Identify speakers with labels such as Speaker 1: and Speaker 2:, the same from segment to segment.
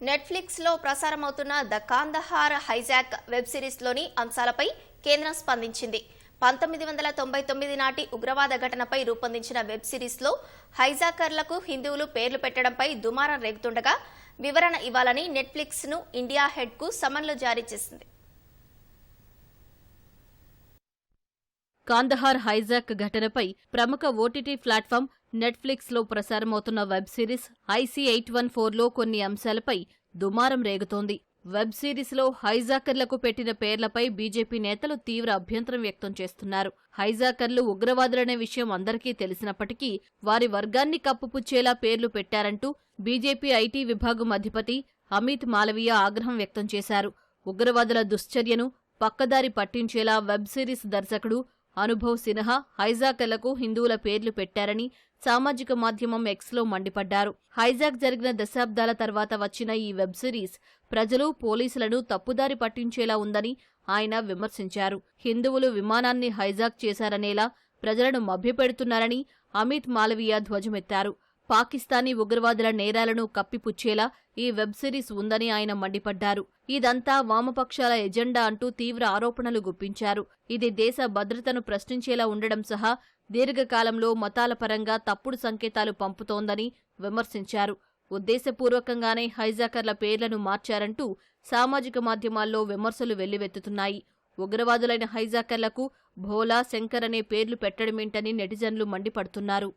Speaker 1: నెట్ఫ్లిక్స్లో ప్రసారమవుతున్న the Kandahar hijack web సిరీస్లోని అంశాలపై కేంద్రం స్పందించింది. పంతొమ్మిది వందల తొంభై తొమ్మిది నాటి ఉగ్రవాద ఘటనపై రూపొందించిన వెబ్ సిరీస్లో హైజాకర్లకు హిందువులు పేర్లు పెట్టడంపై దుమారం రేగుతుండగా వివరణ ఇవ్వాలని నెట్ఫ్లిక్స్ను ఇండియా హెడ్కు సమన్లు జారీ చేసింది.
Speaker 2: కాందహార్ హైజాక్ ఘటనపై ప్రముఖ ఓటీటీ ప్లాట్ఫామ్ నెట్ఫ్లిక్స్లో ప్రసారమవుతున్న web series IC eight one ఫోర్లో కొన్ని అంశాలపై దుమారం రేగుతోంది. వెబ్ సిరీస్లో హైజాకర్లకు పెట్టిన పేర్లపై బీజేపీ నేతలు తీవ్ర అభ్యంతరం వ్యక్తం చేస్తున్నారు. హైజాకర్లు ఉగ్రవాదులనే విషయం అందరికీ తెలిసినప్పటికీ వారి వర్గాన్ని కప్పుపుచ్చేలా పేర్లు పెట్టారంటూ బీజేపీ ఐటీ విభాగం అధిపతి అమిత్ మాలవీయ ఆగ్రహం వ్యక్తం చేశారు. ఉగ్రవాదుల దుశ్చర్యను పక్కదారి పట్టించేలా వెబ్ సిరీస్ దర్శకుడు అనుభవ్ సిన్హా హైజాకర్లకు హిందువుల పేర్లు పెట్టారని సామాజిక మాధ్యమం ఎక్స్లో మండిపడ్డారు. హైజాక్ జరిగిన దశాబ్దాల తర్వాత వచ్చిన ఈ వెబ్ సిరీస్ ప్రజలు పోలీసులను తప్పుదారి పట్టించేలా ఉందని ఆయన విమర్శించారు. హిందువులు విమానాన్ని హైజాక్ చేశారనేలా ప్రజలను మభ్యపెడుతున్నారని అమిత్ మాలవీయ ధ్వజమెత్తారు. పాకిస్తానీ ఉగ్రవాదుల నేరాలను కప్పిపుచ్చేలా ఈ వెబ్ సిరీస్ ఉందని ఆయన మండిపడ్డారు. ఇదంతా వామపక్షాల ఎజెండా అంటూ తీవ్ర ఆరోపణలు గుప్పించారు. ఇది దేశ భద్రతను ప్రశ్నించేలా ఉండడం సహా దీర్ఘకాలంలో మతాల పరంగా తప్పుడు సంకేతాలు పంపుతోందని విమర్శించారు. ఉద్దేశపూర్వకంగానే హైజాకర్ల పేర్లను మార్చారంటూ సామాజిక మాధ్యమాల్లో విమర్శలు వెల్లువెత్తుతున్నాయి. ఉగ్రవాదులైన హైజాకర్లకు భోలా శంకర్ అనే పేర్లు పెట్టడమేంటని నెటిజన్లు మండిపడుతున్నారు.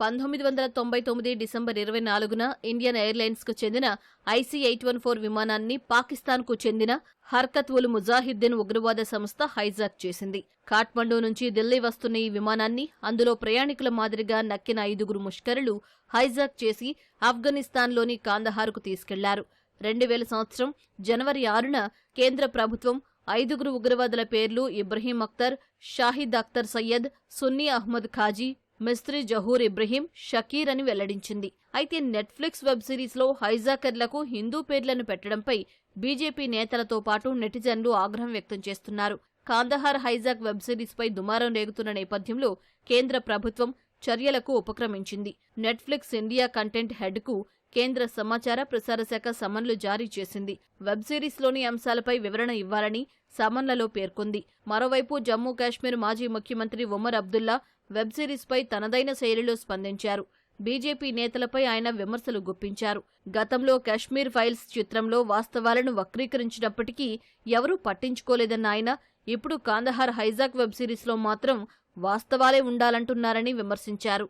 Speaker 2: పంతొమ్మిది వందల తొంభై తొమ్మిది డిసెంబర్ ఇరవై నాలుగున ఇండియన్ ఎయిర్లైన్స్కు చెందిన ఐసీ ఎయిట్ వన్ ఫోర్ విమానాన్ని పాకిస్తాన్కు చెందిన హర్కత్ ఉల్ ముజాహిద్దీన్ ఉగ్రవాద సంస్థ హైజాక్ చేసింది. కాఠ్మండూ నుంచి ఢిల్లీ వస్తున్న ఈ విమానాన్ని అందులో ప్రయాణికుల మాదిరిగా నక్కిన ఐదుగురు ముష్కరులు హైజాక్ చేసి ఆఫ్ఘనిస్తాన్లోని కాందహార్కు తీసుకెళ్ళారు. రెండు వేల సంవత్సరం జనవరి ఆరున కేంద్ర ప్రభుత్వం ఐదుగురు ఉగ్రవాదుల పేర్లు ఇబ్రహీం అఖ్తర్ షాహిద్ అఖ్తర్ సయ్యద్ సున్నీ అహ్మద్ ఖాజీ మిస్త్రీ జహూర్ ఇబ్రహీం షకీర్ అని వెల్లడించింది. అయితే నెట్ఫ్లిక్స్ వెబ్ సిరీస్లో హైజాకర్లకు హిందూ పేర్లను పెట్టడంపై బీజేపీ నేతలతో పాటు నెటిజన్లు ఆగ్రహం వ్యక్తం చేస్తున్నారు. కాందహార్ హైజాక్ వెబ్ సిరీస్ పై దుమారం రేగుతున్న నేపథ్యంలో కేంద్ర ప్రభుత్వం చర్యలకు ఉపక్రమించింది. నెట్ఫ్లిక్స్ ఇండియా కంటెంట్ హెడ్కు కేంద్ర సమాచార ప్రసార శాఖ సమన్లు జారీ చేసింది. వెబ్ సిరీస్లోని అంశాలపై వివరణ ఇవ్వాలని సమన్లలో పేర్కొంది. మరోవైపు జమ్మూ కాశ్మీర్ మాజీ ముఖ్యమంత్రి ఒమర్ అబ్దుల్లా వెబ్ సిరీస్పై తనదైన శైలిలో స్పందించారు. బీజేపీ నేతలపై ఆయన విమర్శలు గుప్పించారు. గతంలో కశ్మీర్ ఫైల్స్ చిత్రంలో వాస్తవాలను వక్రీకరించినప్పటికీ ఎవరూ పట్టించుకోలేదన్న ఆయన ఇప్పుడు కాందహార్ హైజాక్ వెబ్ సిరీస్లో మాత్రం వాస్తవాలే ఉండాలంటున్నారని విమర్శించారు.